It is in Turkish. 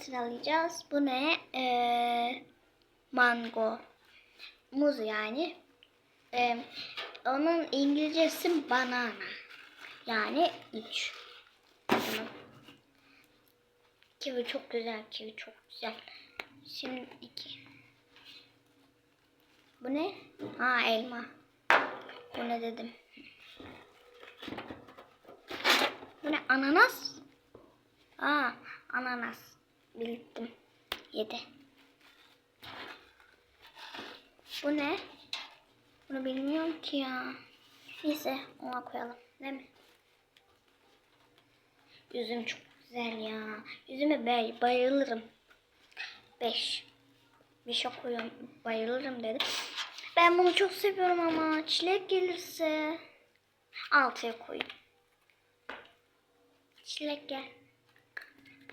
sıralayacağız. Bu ne? Ee, mango. Muz yani. Ee, onun İngilizcesi banana. Yani 3. Tamam. Kivi çok güzel. Kivi çok güzel. Şimdi 2. Bu ne? Ha elma. Bu ne dedim. Bu ne? Ananas? Aa ananas. Bildim. 7. Bu ne? Bunu bilmiyorum ki ya. Neyse ona koyalım. Değil mi? Üzüm çok güzel ya. Üzüme bay bayılırım. 5. 5'e koyuyorum. Bayılırım dedi. Ben bunu çok seviyorum ama çilek gelirse 6'ya koyayım. Çilek gel.